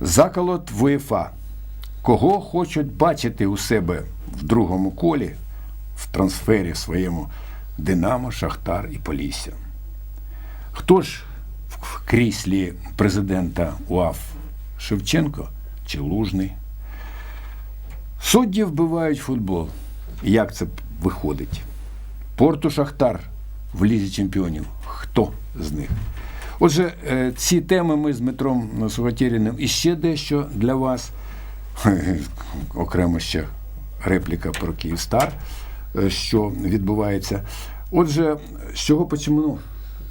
Заколот в УЄФА. Кого хочуть бачити у себе в другому колі в трансфері своєму Динамо, Шахтар і Полісся? Хто ж в кріслі президента УАФ Шевченко чи Лужний? Судді вбивають футбол. Як це виходить? Порту Шахтар в Лізі чемпіонів. Хто з них? Отже, е, ці теми ми з Дмитром Суватєріним і ще дещо для вас. Окремо ще репліка про Київстар, е, що відбувається. Отже, з чого почнемо,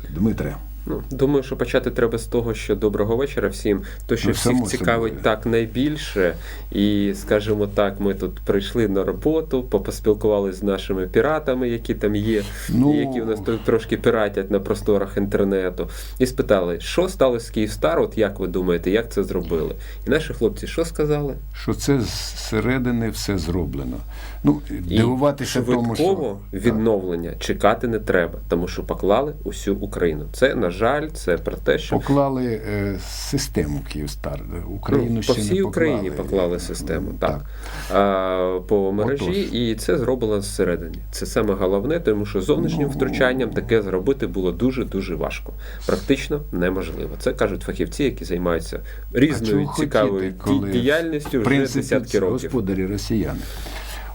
Дмитре? Ну, думаю, що почати треба з того, що доброго вечора всім. То, що Ну, всіх цікавить собою. так найбільше. І, скажімо так, ми тут прийшли на роботу, по- поспілкувалися з нашими піратами, які там є, Ну. які у нас тут трошки піратять на просторах інтернету, і спитали, що сталося з Київстар, от як ви думаєте, як це зробили? І наші хлопці що сказали? Що це зсередини все зроблено. Ну, І дивуватися тому, що відновлення чекати не треба, тому що поклали усю Україну. Це, на жаль, це про те, що поклали е, систему Київстар. Україну Ну, ще по всій не Україні поклали. поклали систему, Ну, так. А, по мережі, Отож. і це зроблено зсередині. Це саме головне, тому що зовнішнім Ну. втручанням таке зробити було дуже дуже важко, практично неможливо. Це кажуть фахівці, які займаються різною цікавою хотіти, коли, ді- діяльністю вже принципі, десятки років. Господарі росіяни.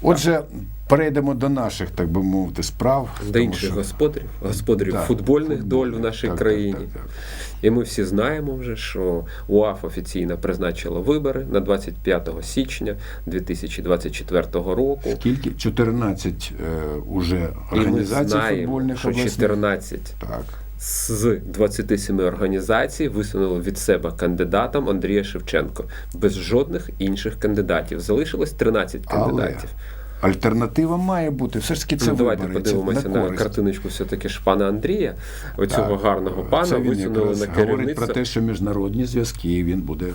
Отже, перейдемо до наших, так би мовити, справ. До тому інших що- господарів, господарів Так, футбольних доль в нашій так, так, країні. так, так. І ми всі знаємо вже, що УАФ офіційно призначила вибори на 25 січня 2024 року. Скільки? 14 е, уже І ми організацій знаємо, футбольних що обласних. 14 Так. З 27 організацій висунули від себе кандидатом Андрія Шевченко без жодних інших кандидатів. Залишилось 13 Але кандидатів. Альтернатива має бути. Все ж таки це ну, давайте вибори, це подивимося на, картиночку все-таки ж пана Андрія. Оцього Так. гарного пана Це він висунули якраз на говорить про те, що міжнародні зв'язки він буде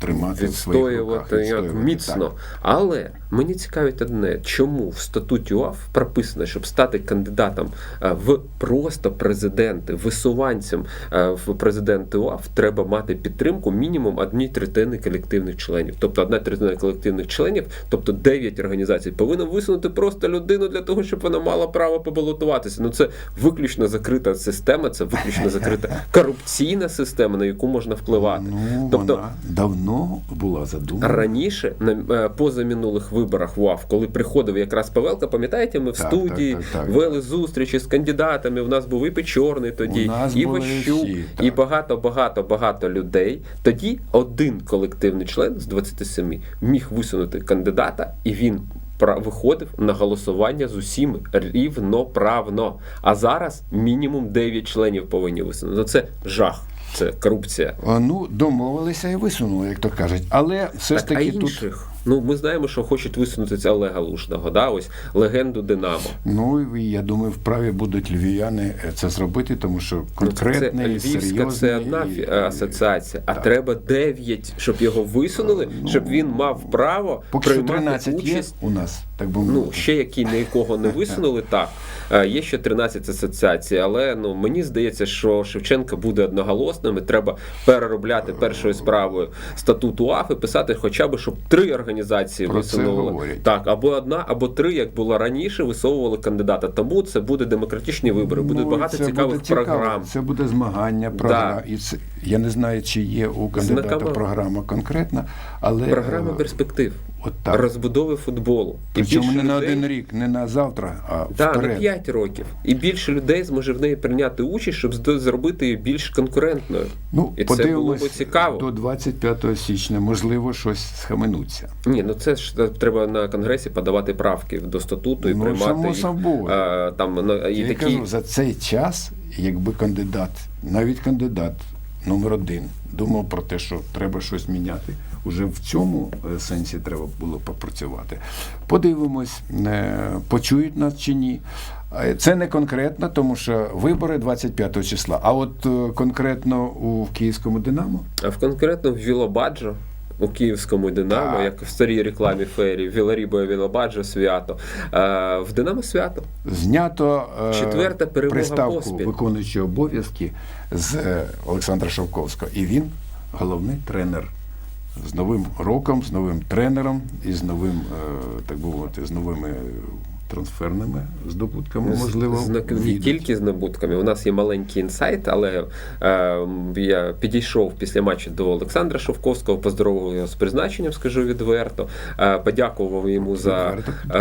тримати в своїх руках. відстоювати міцно. так. Але мені цікавить одне, чому в статуті УАФ прописано, щоб стати кандидатом е, в просто президенти, висуванцем е, в президенти УАФ, треба мати підтримку мінімум однієї третини колективних членів. Тобто одна третина колективних членів, тобто 9 організацій, повинна висунути просто людину для того, щоб вона мала право побалотуватися. Ну це виключно закрита система, це виключно закрита корупційна система, на яку можна впливати. Ну, тобто вона давно була задумана. Раніше на е, позаминулих виборах УАФ, коли приходив якраз Павелка, пам'ятаєте, ми в Так, студії так, так, так. вели зустрічі з кандидатами. У нас був і Печорний тоді, і Ващук, і багато, багато, багато людей. Тоді один колективний член з 27 міг висунути кандидата, і він виходив на голосування з усіми рівноправно. А зараз мінімум 9 членів повинні висунути. Ну це жах, це корупція. Ну, домовилися і висунули, як то кажуть. Але все ж таки а таки тут. Ну, ми знаємо, що хочуть висунути це Олега Лушного, да? ось легенду Динамо. Ну і я думаю, вправі будуть львів'яни це зробити, тому що Ну, це конкретний, Львівська це одна і- асоціація, а Так. треба 9, щоб його висунули, Ну, щоб він мав право Поки приймати 13 участь. є у нас, так би Ну, ще які нікого не висунули, так. Е, Є ще 13 асоціацій, але ну мені здається, що Шевченка буде одноголосним. і Треба переробляти першою справою статут УАФ і писати хоча б, щоб три організації Про це висунули. це Так, або одна, або три, як було раніше, висовували кандидата. Тому це буде демократичні вибори, буде Ну, багато це цікавих буде цікаво. програм. Це буде змагання, програм. І це, я не знаю, чи є у кандидата Знакова- програма конкретна, але Програма перспектив, от так. розбудови футболу. Причому не на один рік, не на завтра, а Так, на вперед. 5 років. І більше людей зможе в неї прийняти участь, щоб зробити її більш конкурентною. Ну, І це було би цікаво. до 25 січня, можливо, щось схаменуться. Ні, ну це ж треба на конгресі подавати правки до статуту і Ну, приймати само собою. А, там ну, і Я такі кажу, за цей час, якби кандидат, навіть кандидат номер один, думав про те, що треба щось міняти, уже в цьому е, сенсі треба було попрацювати. Подивимось, е, почують нас чи ні. Е, Це не конкретно, тому що вибори 25 числа. А от е, конкретно у Київському Динамо а в конкретно в Вілобаджо. У київському Динамо, Так. як в старій рекламі Фері, Віларібо Вілобаджо свято. А, в Динамо свято. знято е, Четверта перемога приставку поспіль. виконуючи обов'язки з е, Олександра Шовковського. І він головний тренер з новим роком, з новим тренером і з новим, е, так би мовити, з новими трансферними здобутками, можливо. З- з- не тільки з набутками. У нас є маленький інсайт, але е, я підійшов після матчу до Олександра Шовковського, поздоровив його з призначенням, скажу відверто. Е, подякував йому за е,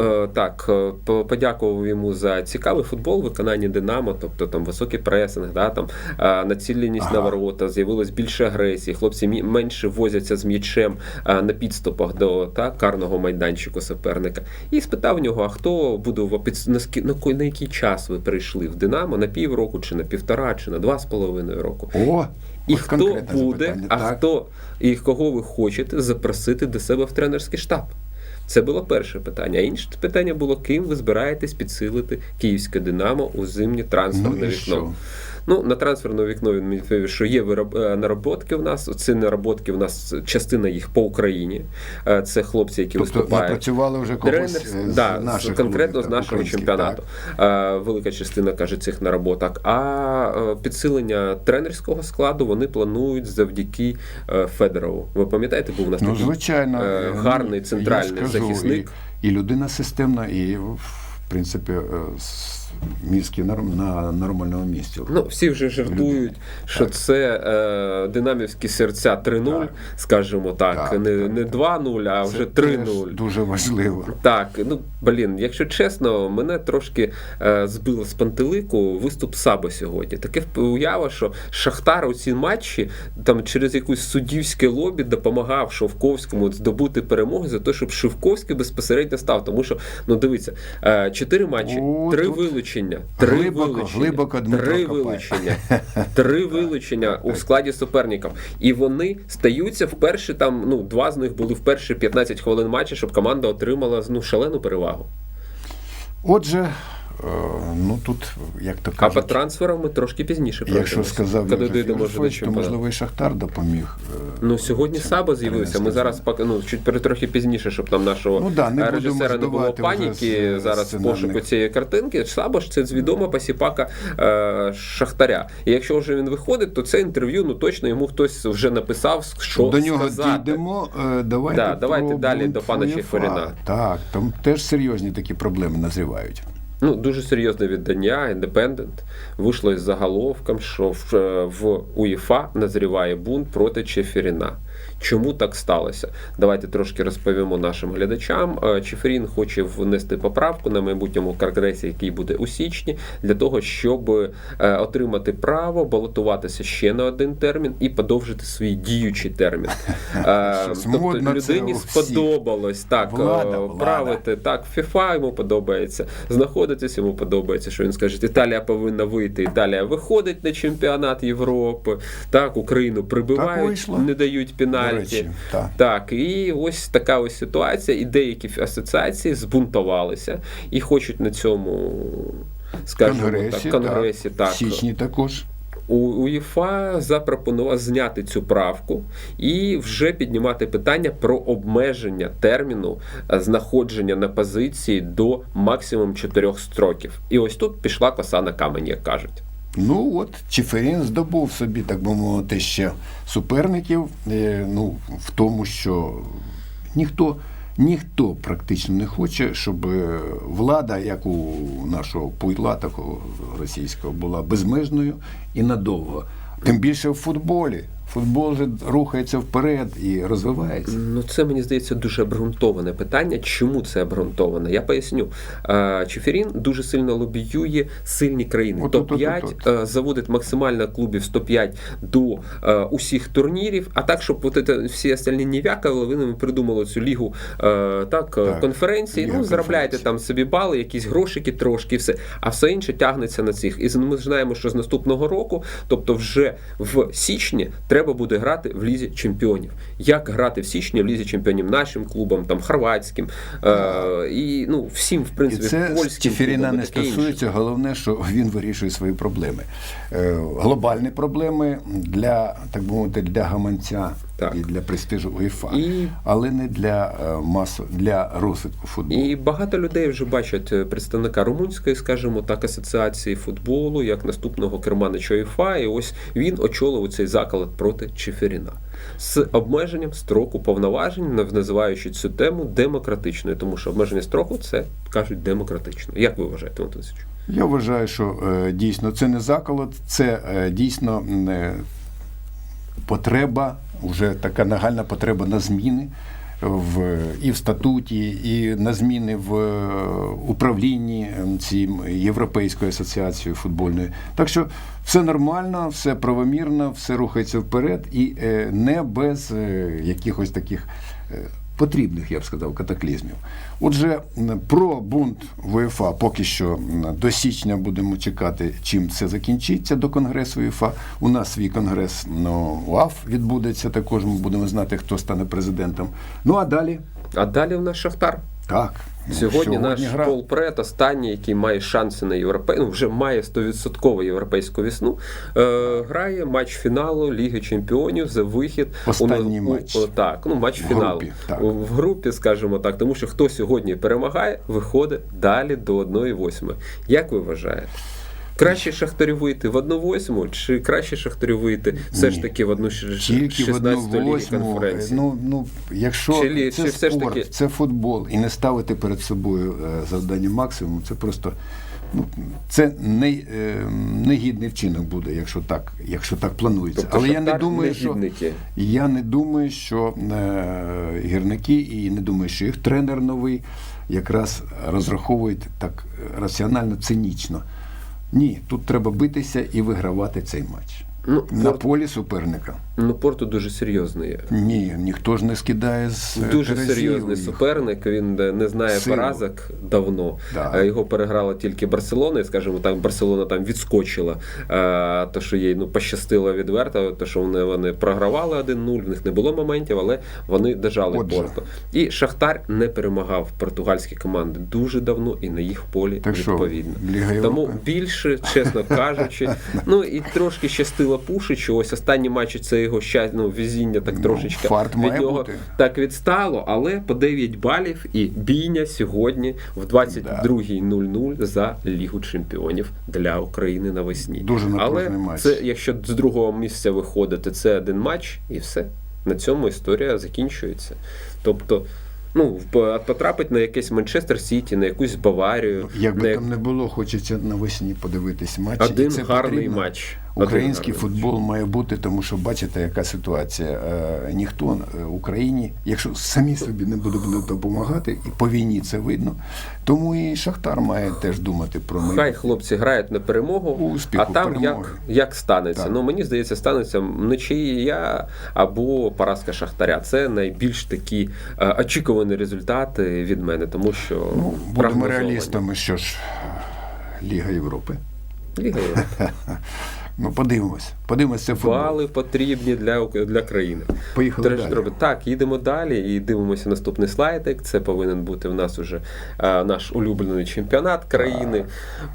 е, так, е, подякував йому за цікавий футбол в виконанні Динамо, тобто там високий пресинг, да, там е, націленість Ага. на ворота, з'явилось більше агресії. Хлопці менше возяться з м'ячем е, на підступах до та, карного майданчику суперника. І спитав нього, хто буде під- на, на, який час ви перейшли в Динамо на півроку, чи на півтора, чи на два з половиною року. О, І хто буде, запитання. а Так. хто і кого ви хочете запросити до себе в тренерський штаб? Це було перше питання. А інше питання було, ким ви збираєтесь підсилити київське Динамо у зимнє трансферне Ну вікно. що? Ну, на трансферне вікно він відповів, що є вироб... е, нароботки в нас. Ці нароботки в нас частина їх по Україні. Е, Це хлопці, які Тобто виступають. напрацювали вже когось Тренер, е, з да, наших конкретно клубів, з нашого чемпіонату. так. Е, Велика частина каже цих нароботок. А е, підсилення тренерського складу вони планують завдяки е, Федорову. Ви пам'ятаєте, був у нас Ну, такий звичайно, е, е, гарний центральний ж кажу, захисник. І, і людина системна, і в принципі е, мізки на нормальному місці. Ну, всі вже жартують, що це е, динамівські серця 3-0, Так. скажімо так. Так, не, не 2-0, а вже 3-0. Дуже важливо. Так, ну блін, якщо чесно, мене трошки е, збило з пантелику виступ Саба сьогодні. Таке уява, що Шахтар у ці матчі там через якусь суддівське лобі допомагав Шовковському здобути перемогу за те, щоб Шовковський безпосередньо став. Тому що, ну дивіться, е, матчі, три тут вилучення, три глибоко, вилучення, глибоко три вилучення, три вилучення у складі суперників. І вони стаються вперше там, ну, два з них були в перші 15 хвилин матчу, щоб команда отримала ну, шалену перевагу. Отже, ну тут, як то А по трансферам ми трошки пізніше якщо пройдемося, сказав коли дійдемо до то можливо і Шахтар допоміг. е, Ну сьогодні Саба з'явився. Ми зараз ну, чуть трохи пізніше, щоб там нашого Ну да, не е, режисера не було паніки. з- Зараз пошуку цієї картинки. Саба ж це відома посіпака е, Шахтаря. І якщо вже він виходить, то це інтерв'ю ну точно йому хтось вже написав, що До нього сказати. дійдемо. Е, Давайте, Да, давайте далі до пана УЄФА. Чеферіна. Так, там теж серйозні такі проблеми назрівають. Ну, дуже серйозне віддання, індепендент. Вийшло із заголовком, що в, е, УЄФА назріває бунт проти Чеферіна. Чому так сталося? Давайте трошки розповімо нашим глядачам. Е, Чеферін хоче внести поправку на майбутньому конгресі, який буде у січні, для того, щоб е, отримати право балотуватися ще на один термін і подовжити свій діючий термін. Е, Тобто людині сподобалось так правити так, ФІФА йому подобається, знаходитись йому подобається, що він скаже, Італія повинна вийти. Італія виходить на чемпіонат Європи. Так, Україну прибивають, не дають пенальті. Речі, так. Так, і ось така ось ситуація. І деякі асоціації збунтувалися і хочуть на цьому, скажімо Конгресі, так, конгресі так, так, січні також. у УЄФА запропонував зняти цю правку і вже піднімати питання про обмеження терміну знаходження на позиції до максимум 4 строків. І ось тут пішла коса на камень, як кажуть. Ну от Чеферін здобув собі, так би мовити, ще суперників. е, Ну, в тому, що ніхто, ніхто практично не хоче, щоб е, влада, як у нашого пуйла, такого російського, була безмежною і надовго. Тим більше в футболі. Футбол же рухається вперед і розвивається. Ну, це мені здається дуже обґрунтоване питання. Чому це обґрунтоване? Я поясню. Чеферін дуже сильно лобіює сильні країни. От, Топ-5 е, заводить максимально клубів 105 до е, усіх турнірів. А так, щоб от це, всі остальні не вякали, вони придумали цю лігу е, так, Так, конференції. Ну, заробляєте там собі бали, якісь грошики трошки, все. А все інше тягнеться на цих. І ми знаємо, що з наступного року, тобто вже в січні, треба буде грати в лізі чемпіонів. Як грати в січні в лізі чемпіонів нашим клубам, там хорватським е, і ну всім, в І принципі, це польським клубам, не стосується. інше. Головне, що він вирішує свої проблеми. Е, Глобальні проблеми для так би мовити, для гаманця Так. і для престижу УЄФА, І- але не для е, масу для розвитку футболу. І багато людей вже бачать е, представника румунської, скажімо так, асоціації футболу як наступного керманича УЄФА, і ось він очолив цей заколот проти Чеферіна. з обмеженням строку повноважень, називаючи цю тему демократичною, тому що обмеження строку це кажуть демократично. Як ви вважаєте, Антон Я вважаю, що е, дійсно це не заколот, це дійсно потреба, вже така нагальна потреба на зміни в, і в статуті, і на зміни в е, управлінні цим Європейською асоціацією футбольної. Так що все нормально, все правомірно, все рухається вперед і е, не без е, якихось таких. Потрібних, я б сказав, катаклізмів. Отже, про бунт в УЄФА поки що до січня будемо чекати, чим це закінчиться до Конгресу УЄФА. У нас свій конгрес ну, УАФ відбудеться. Також ми будемо знати, хто стане президентом. Ну а далі А далі в нас Шахтар. так. Ну, Сьогодні, наш гра. полпред, останній, який має шанси на європей... ну, вже має 100% європейську вісну. е, грає матч фіналу Ліги Чемпіонів за вихід Останній у, матч. Так, ну матч В фіналу групі, так. В групі, скажімо так, тому що хто сьогодні перемагає, виходить далі до 1-8. Як ви вважаєте? Краще шахтарю вийти в 1-8, чи краще шахтарю вийти все ж таки в одну Тільки в 16 одну ліги конференції? Ну, ну, якщо Чи це чи все ж таки- це футбол, і не ставити перед собою е, завдання максимум, це просто ну, це не, е, негідний вчинок буде, якщо так, якщо так планується. Тобто Але я не думаю, що я не думаю, що е, гірники, і не думаю, що їх тренер новий якраз розраховують так раціонально, цинічно. Ні, тут треба битися і вигравати цей матч. Ну, На Порт- полі суперника. ну, Порту дуже серйозний. Ні, ніхто ж не скидає з е, Дуже серйозний їх. суперник. Він е, не знає Силу. поразок давно. Да. Е, Його переграла тільки Барселона. І, скажімо, так, Барселона там відскочила. То, що їй ну, пощастило відверто, то що вони, вони програвали 1-0, в них не було моментів, але вони держали Отже. Порту. І Шахтар не перемагав португальські команди дуже давно і на їх полі Так відповідно. Ліга Тому більше, чесно кажучи, ну і трошки щастило Пушичу. Ось останні матчі це його щастя, ну, везіння так Ну, трошечки фарт від має нього бути. так відстало, але по 9 балів і бійня сьогодні в 22.00 за Лігу Чемпіонів для України навесні. Дуже Але матч. це, якщо з другого місця виходити, це один матч і все. На цьому історія закінчується. Тобто, ну, потрапить на якийсь Манчестер Сіті, на якусь Баварію. Як би на там не було, хочеться навесні подивитись матч. один гарний потрібно. матч. Український футбол має бути, тому що бачите, яка ситуація. Е, ніхто е, Україні, якщо самі собі не будуть допомагати, і по війні це видно. Тому і Шахтар має теж думати про Хай хлопці грають на перемогу, Успіху, а там перемоги. як, як станеться. Так. Ну мені здається, станеться нічия або поразка Шахтаря. Це найбільш такі е, очікувані результати від мене, тому що Ну, будемо реалістами, що ж Ліга Європи. Ліга Європи. Ну, подивимось. Подивимось, це футбол. Бали потрібні для, для країни. Поїхали Треба ж далі. робити. Так, їдемо далі і дивимося наступний слайдик. Це повинен бути в нас уже е, наш улюблений чемпіонат країни.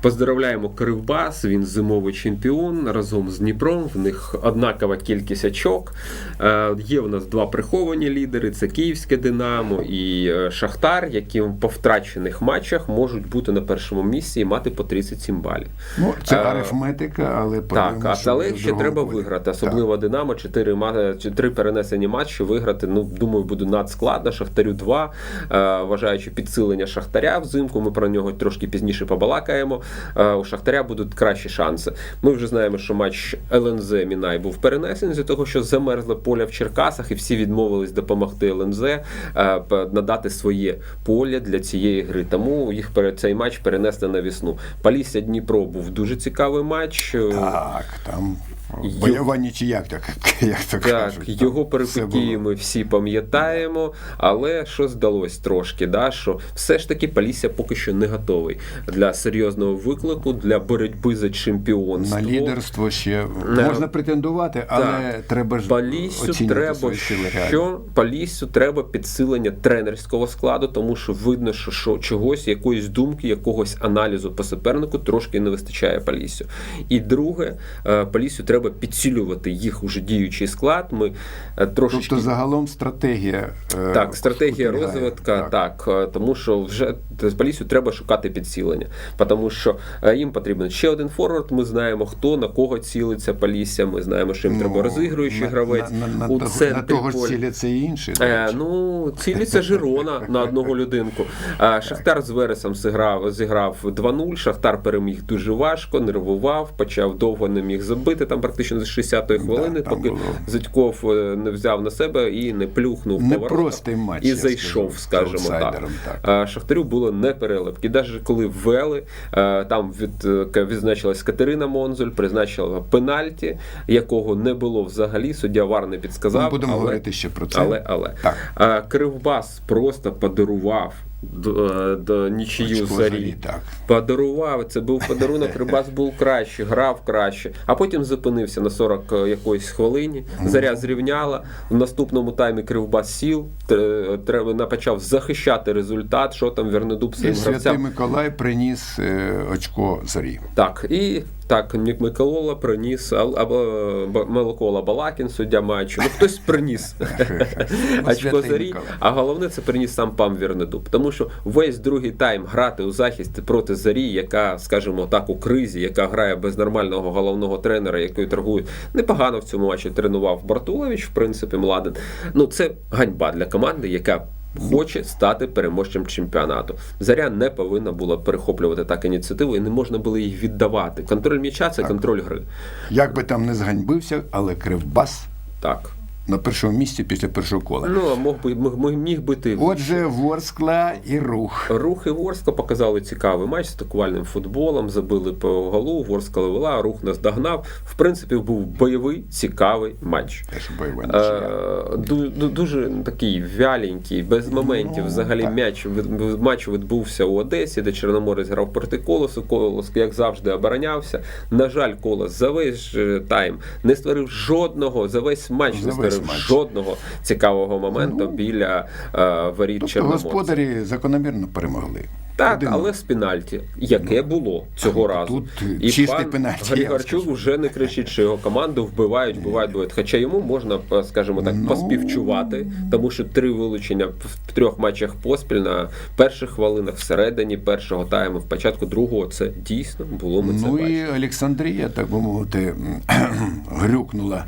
Поздравляємо Кривбас, він зимовий чемпіон разом з Дніпром. В них однакова кількість очок. Е, є в нас два приховані лідери: це Київське Динамо і е, Шахтар, які по втрачених матчах можуть бути на першому місці і мати по 37 балів. Ну, це арифметика, але Так, подивимось, а але ще треба колі. виграти. Особливо Динамо, 4, ма- три перенесені матчі виграти. Ну, думаю, буде надскладно. Шахтарю 2, е, вважаючи підсилення Шахтаря взимку. Ми про нього трошки пізніше побалакаємо. Е, у Шахтаря будуть кращі шанси. Ми вже знаємо, що матч ЛНЗ Мінай був перенесений з того, що замерзле поля в Черкасах, і всі відмовились допомогти ЛНЗ е, надати своє поле для цієї гри. Тому їх цей матч перенесли на весну. Полісся Дніпро був дуже цікавий матч. Е, Так, там бойова нічия, як, як то Так, кажуть. Його перипетії ми всі пам'ятаємо, але що здалось трошки, да, що все ж таки Полісся поки що не готовий для серйозного виклику, для боротьби за чемпіонство. На лідерство ще Не. можна претендувати, але треба ж оцінювати треба що Поліссю треба підсилення тренерського складу, тому що видно, що, що чогось, якоїсь думки, якогось аналізу по супернику трошки не вистачає Поліссю. І друге, е, треба треба підсилювати їх уже діючий склад. Ми е, трошечки Тобто загалом стратегія. е, так, стратегія розвитка, так. е, тому що вже з Полісю треба шукати підсилення, тому що їм потрібен ще один форвард. Ми знаємо, хто на кого цілиться Полісся. Ми знаємо, що їм Ну, треба розігруючий на- гравець На, на, у на, того, центрі на того ж ціляться і інші. Е, ну, цілиться Жирона на одного людинку. Шахтар з Вересом зіграв, зіграв 2-0. Шахтар переміг дуже важко, нервував, почав довго не міг забити там практично з 60-ї хвилини, там поки було. Зитьков е, не взяв на себе і не плюхнув по воротах. Матч. І зайшов, скажу, скажімо так. так. Шахтарю було не переливки. Навіть коли ввели, е, там від, е, відзначилась Катерина Монзуль, призначила пенальті, якого не було взагалі. Суддя Вар не підсказав. Ми будемо але- говорити ще про це. але, але. Так. Кривбас просто подарував до, е, до нічию Очко зарі. Зарі, так. Подарував. Це був подарунок. Кривбас був краще, грав краще. А потім зупинився на 40 якоїсь хвилині. Заря зрівняла. В наступному таймі Кривбас сів. Треба на- почав захищати результат. Що там Вернедуб своїм Святий. Миколай приніс е, очко зарі. Так, і так, Нік Миколола приніс Микола Балакін, суддя матчу. Ну хтось приніс очко Святий зарі. А головне це приніс сам пан Вірнедуб. Тому що весь другий тайм грати у захисті проти зарі, яка, скажімо так, у кризі, яка грає без нормального головного тренера, якою торгує непогано в цьому матчі тренував Бартулович, в принципі, Младен. Ну це ганьба для команди, яка. Хоче стати переможцем чемпіонату. Заря не повинна була перехоплювати так ініціативу, і не можна було їх віддавати. Контроль м'яча це контроль гри. Як би там не зганьбився, але Кривбас Так. На першому місці після першого кола. Ну, а мог би мог, міг бути Отже, Ворскла і рух. Рух і Ворскла показали цікавий матч з атакувальним футболом, забили по голу, Ворскла вела, рух наздогнав. В принципі, був бойовий, цікавий матч. Теж бойова нічия. Е, ду- ду- Дуже такий вяленький, без моментів. Ну, Взагалі так. м'яч від- матч відбувся у Одесі, де Чорноморець грав проти колосу. Колос, як завжди, оборонявся. На жаль, колос за весь е, тайм не створив жодного за весь матч, За не весь створив жодного цікавого моменту Ну, біля е, воріт Тобто Чорноморця. господарі закономірно перемогли. Так, Один- але з пенальті, яке було цього ну, разу. тут, е, чистий пенальті, Григорчук вже не кричить, що його команду вбивають, вбивають, вбивають. Хоча йому можна, е, скажімо так, Ну. поспівчувати, тому що три вилучення в трьох матчах поспіль на перших хвилинах, всередині першого тайму, в початку другого, це дійсно було. Ми це Ну бачили. і Олександрія, так би мовити, грюкнула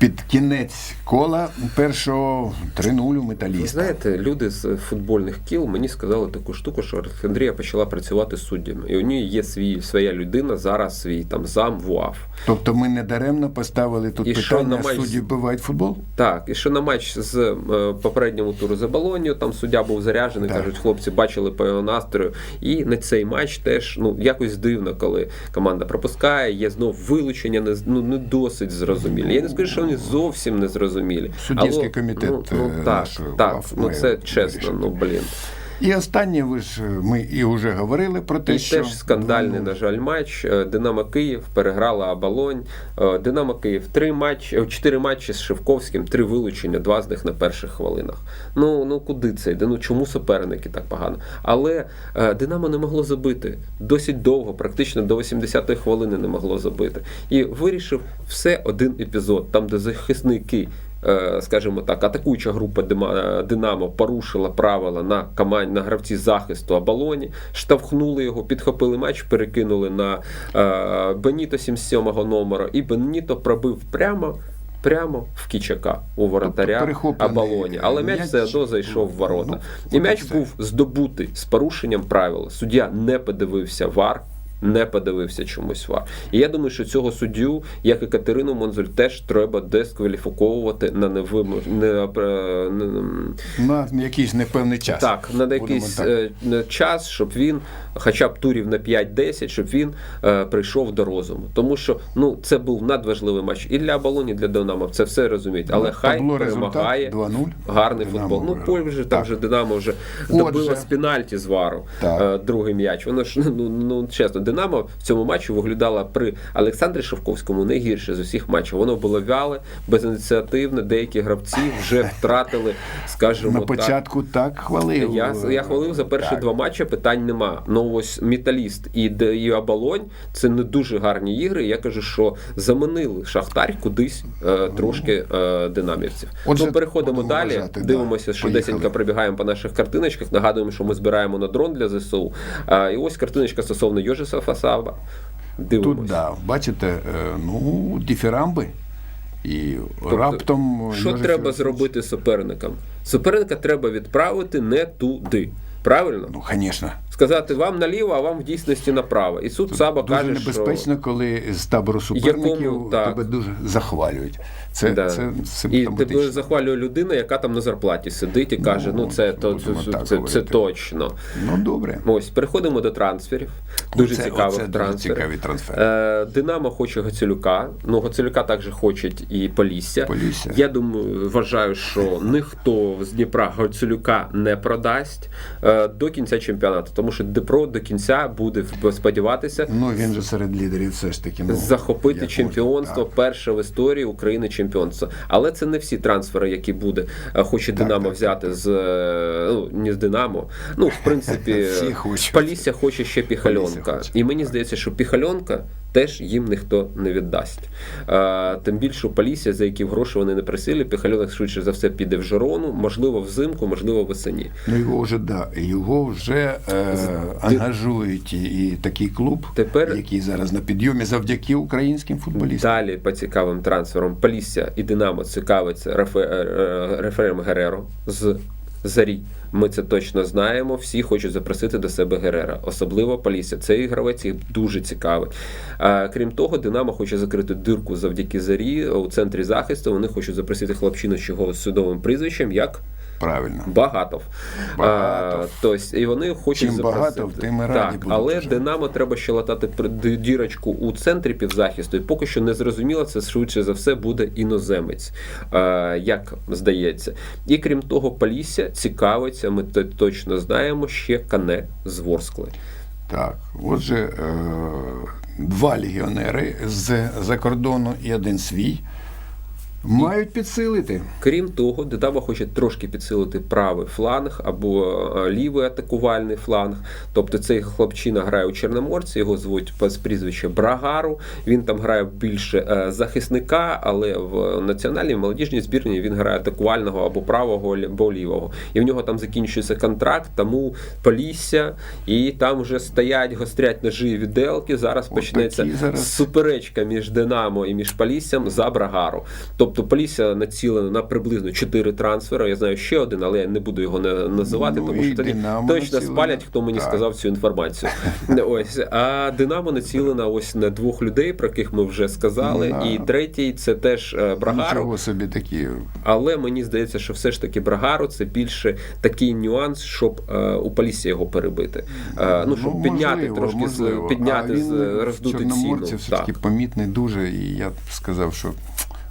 під кінець кола першого 3-0 у Ви металіста. знаєте, люди з футбольних кіл мені сказали таку штуку, що Олександрія почала працювати з суддями. І у неї є свій, своя людина, зараз свій там зам в Тобто ми не даремно поставили тут І що питання, матч- судді вбивають футбол? Так, і ще на матч з е, попередньому туру за Болонію, там суддя був заряджений, Так. кажуть, хлопці бачили по його настрою. І на цей матч теж ну якось дивно, коли команда пропускає, є знов вилучення, не, ну, не досить зрозумілі. Я не скажу, що вони зовсім не зрозумілі. Суддівський комітет, ну, ну, е, так, так, ну це чесно, ну блін. І останнє, ви ж ми і вже говорили про те, І що теж скандальний, ну, на жаль, матч. Е, Динамо Київ переграла Оболонь. Е, Динамо Київ три матчі, е, чотири матчі з Шевковським, три вилучення, два з них на перших хвилинах. Ну ну куди це йде? Ну чому суперники так погано? Але Динамо не могло забити досить довго, практично до 80-ї хвилини не могло забити. І вирішив все один епізод, там, де захисники. Е, Скажімо так, атакуюча група Дима- Динамо порушила правила на команді на гравці захисту Абалоні, штовхнули його, підхопили м'яч, перекинули на е, Беніто 77-го номера, і Беніто пробив прямо. Прямо в кічака у воротаря Тобто Абалоні. Але м'яч все одно зайшов в ворота. ну, і м'яч був здобутий з порушенням правил. Суддя не подивився вар. Не подивився чомусь вар. І я думаю, що цього суддю, як і Катерину Монзуль, теж треба дискваліфіковувати на невимож... не, на якийсь непевний час. так, на якийсь так. е, час, щоб він, хоча б турів на 5-10, щоб він е, прийшов до розуму. Тому що ну це був надважливий матч і для Абалоні, і для Динамо. Це все розуміють. Але Ну, хай перемагає результат 2:0. гарний Динамо футбол. Ну, виграв. Поль вже там вже Динамо вже Отже. добила з пенальті з вару е, другий м'яч. Воно ж ну, ну чесно, Динамо в цьому матчі виглядала при Олександрі Шовковському найгірше з усіх матчів. Воно було вяле, безініціативне. Деякі гравці вже втратили, скажімо На так. початку так хвалив. Я, я хвалив за перші Так. два матчі, питань нема. Ну ось Металіст і, і Оболонь це не дуже гарні ігри. Я кажу, що заманили Шахтар кудись е, трошки е, динамівців. Отже, ну, переходимо далі. вважати, да. дивимося, що десенька прибігаємо по наших картиночках. Нагадуємо, що ми збираємо на дрон для ЗСУ. А, і ось картиночка стосовно Йожеса Фасаба. Дивимося. Тут, да, бачите, е, ну, діфірамби. І раптом. Тобто, Що Йожеф треба зробити суперникам? Суперника треба відправити не туди. Правильно? Ну, звісно. Сказати вам наліво, а вам в дійсності направо. І суд Саба Дуже каже, небезпечно, коли з табору суперників Якому, так. тебе дуже захвалюють. Це, Да. це І тебе захвалює людина, яка там на зарплаті сидить і каже: ну це, то, це, це, це точно. Ну, добре. Ось переходимо до трансферів. Дуже Оце- цікавих оце дуже цікаві трансфери. Е, Динамо хоче Гацелюка. Ну, Гацелюка також хочуть і Полісся. Полісся. Я думаю, вважаю, що ніхто з Дніпра Гацелюка не продасть е, до кінця чемпіонату, тому що Дніпро до кінця буде сподіватися Ну, він же серед лідерів все ж таки. Ну, захопити чемпіонство, можна, перше в історії України чемпіонство. Але це не всі трансфери, які буде е, хоче Так, Динамо так, взяти з е, ну не з Динамо. Ну, в принципі. Полісся хоче ще Піхальонка. І мені здається, що Піхальонка. Теж їм ніхто не віддасть. А, тим більше у Полісся, за які гроші вони не просили, Піхальонок швидше за все піде в Жирону, можливо, взимку, можливо, весені. Ну, його вже, да, його вже е, ангажують і, такий клуб, Тепер- який зараз на підйомі завдяки українським футболістам. Далі по цікавим трансферам Полісся і Динамо цікавиться Рафе- е, Рафаелем Гереро з Зарі. Ми це точно знаємо. Всі хочуть запросити до себе Герера, особливо Полісся. Цей гравець їх дуже цікавий. А, крім того, Динамо хоче закрити дирку завдяки Зарі у центрі захисту. Вони хочуть запросити хлопчину з його судовим прізвищем як Правильно. Багатов. Багатов. А, тобто, і вони хочуть Чим запросити. Багатов, тим і раді так, будуть але вже. Динамо треба ще латати дірочку у центрі півзахисту. І поки що не зрозуміло, це швидше за все буде іноземець, а, як здається. І крім того, Полісся цікавиться, ми точно знаємо, ще Кане з Ворскли. Так, отже, е, два легіонери з-за кордону і один свій мають підсилити. Крім того, Динамо хоче трошки підсилити правий фланг або е, лівий атакувальний фланг. Тобто цей хлопчина грає у Чорноморці, його звуть з прізвища Брагару. Він там грає більше е, захисника, але в національній молодіжній збірні він грає атакувального або правого або лівого. І в нього там закінчується контракт, тому Полісся, і там вже стоять, гострять ножі відделки. Зараз От почнеться такі зараз. суперечка між Динамо і між Поліссям за Брагару. Тобто Полісся націлена на приблизно 4 трансфери. Я знаю ще один, але я не буду його не називати, Ну, тому що тоді точно націлена. спалять, хто мені Так. сказав цю інформацію. Ось а Динамо націлена ось на двох людей, про яких ми вже сказали. Да. І третій це теж е, Брагару. Нічого собі такі. Але мені здається, що все ж таки Брагару це більше такий нюанс, щоб е, у Полісся його перебити. Е, ну, щоб підняти можливо, трошки можливо. підняти а з роздути ціну. Все таки помітний дуже, і я б сказав, що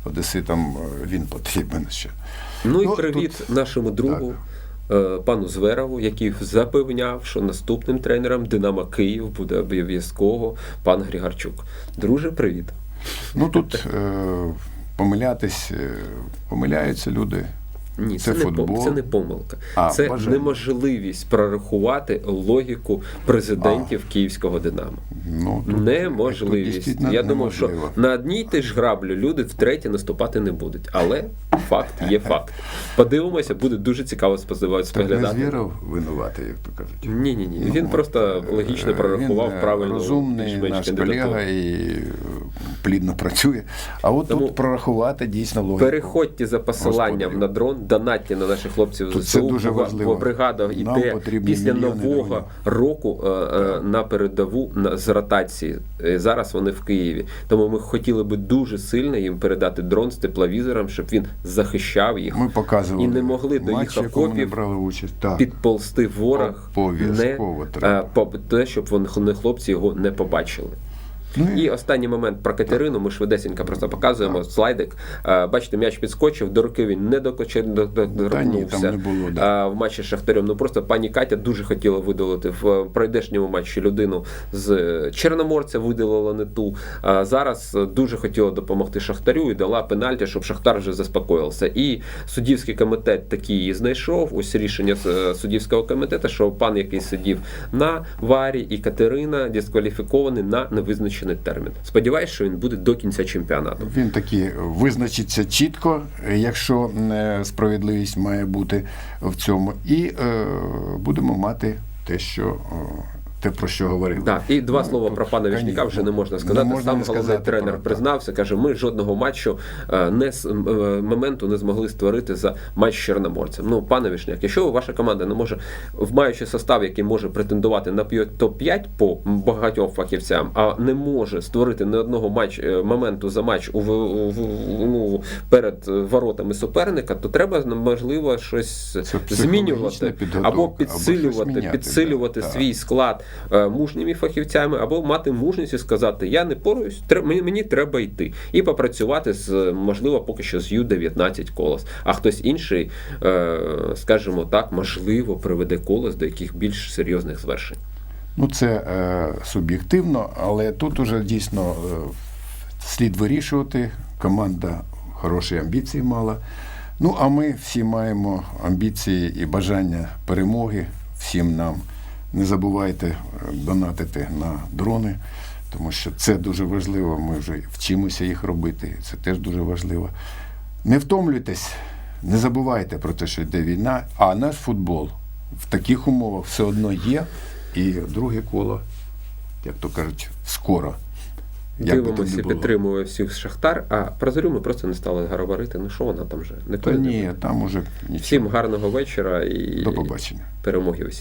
одеситам е, він потрібен ще. Ну і Ну, привіт нашому другу. так. Пану Зверову, який запевняв, що наступним тренером Динамо Київ буде обов'язково пан Грігарчук. Друже, привіт. Ну тут е, помилятись, е, помиляються люди. Ні, Це це, не, футбол. пом- це не помилка. А, це бажання. неможливість прорахувати логіку президентів київського Динамо. Ну, тут, Неможливість. тут Я думав, що на одній ти ж граблю люди втретє наступати не будуть. Але факт є факт. Подивимося, буде дуже цікаво сподіваюся, Так не споглядати. звіров винуватий, як то кажуть. Ні, ні, ні. Він Ну, просто логічно е, прорахував він, е, правильно розумний наш колега і е, плідно працює. А от Тому тут прорахувати дійсно логіку. Переходьте за посиланням Господи. на дрон, донатьте на наших хлопців Тут з це дуже бо- важливо. Бо бригада йде після нового року е, е, на передову з ротації. Е, Зараз вони в Києві. Тому ми хотіли би дуже сильно їм передати дрон з тепловізором, щоб він захищав їх. Ми показували І не могли до їх окопів. Підползти ворог не те, щоб вони хлопці його не побачили. Ну і- останній момент про Катерину. Ми швидесенько просто показуємо слайдик. Е, Бачите, м'яч підскочив, до руки він не доторкнувся. да. В матчі з Шахтарем. Ну просто пані Катя дуже хотіла видалити в пройдешньому матчі людину з е, Чорноморця, видалила не ту. А зараз е, дуже хотіла допомогти Шахтарю і дала пенальті, щоб Шахтар вже заспокоївся. І суддівський комітет такий і знайшов. Ось рішення е, суддівського комітету, що пан, який сидів на варі, і Катерина дискваліфіковані на невизначений термін. Сподіваюсь, що він буде до кінця чемпіонату. Він таки визначиться чітко, якщо е, справедливість має бути в цьому, і е, будемо мати те, що те, про що говорили. Так, і два Ну, слова про пана Вішняка вже не можна сказати. не можна Сам не головний тренер про- признався, каже: ми жодного матчу е, не з- е, моменту не змогли створити за матч з Чорноморцем. Ну, пане Вішняк, якщо ваша команда не може, в маючи состав, який може претендувати на п'ять- топ-5 по багатьом фахівцям, а не може створити не одного матч е, моменту за матч у, у- ну, перед воротами суперника, то треба можливо щось Це змінювати або або підсилювати, міняти, підсилювати да, да. свій склад е, мужніми фахівцями, або мати мужність і сказати: Я не поруюсь, мені треба йти. І попрацювати з можливо поки що з Ю-19 колос. А хтось інший, е, скажімо так, можливо, приведе колос до яких більш серйозних звершень. Ну, це е, суб'єктивно, але тут уже дійсно е, слід вирішувати. Команда хороші амбіції мала. Ну, а ми всі маємо амбіції і бажання перемоги всім нам. Не забувайте е, донатити на дрони, тому що це дуже важливо. Ми вже вчимося їх робити. Це теж дуже важливо. Не втомлюйтесь, не забувайте про те, що йде війна, а наш футбол в таких умовах все одно є. І друге коло, як то кажуть, скоро. Як би Дивимося, не підтримує всіх Шахтар, а про зорю ми просто не стали говорити. Ну що вона там вже? Не Та ні, там уже нічого. Всім гарного вечора і До побачення. перемоги усім.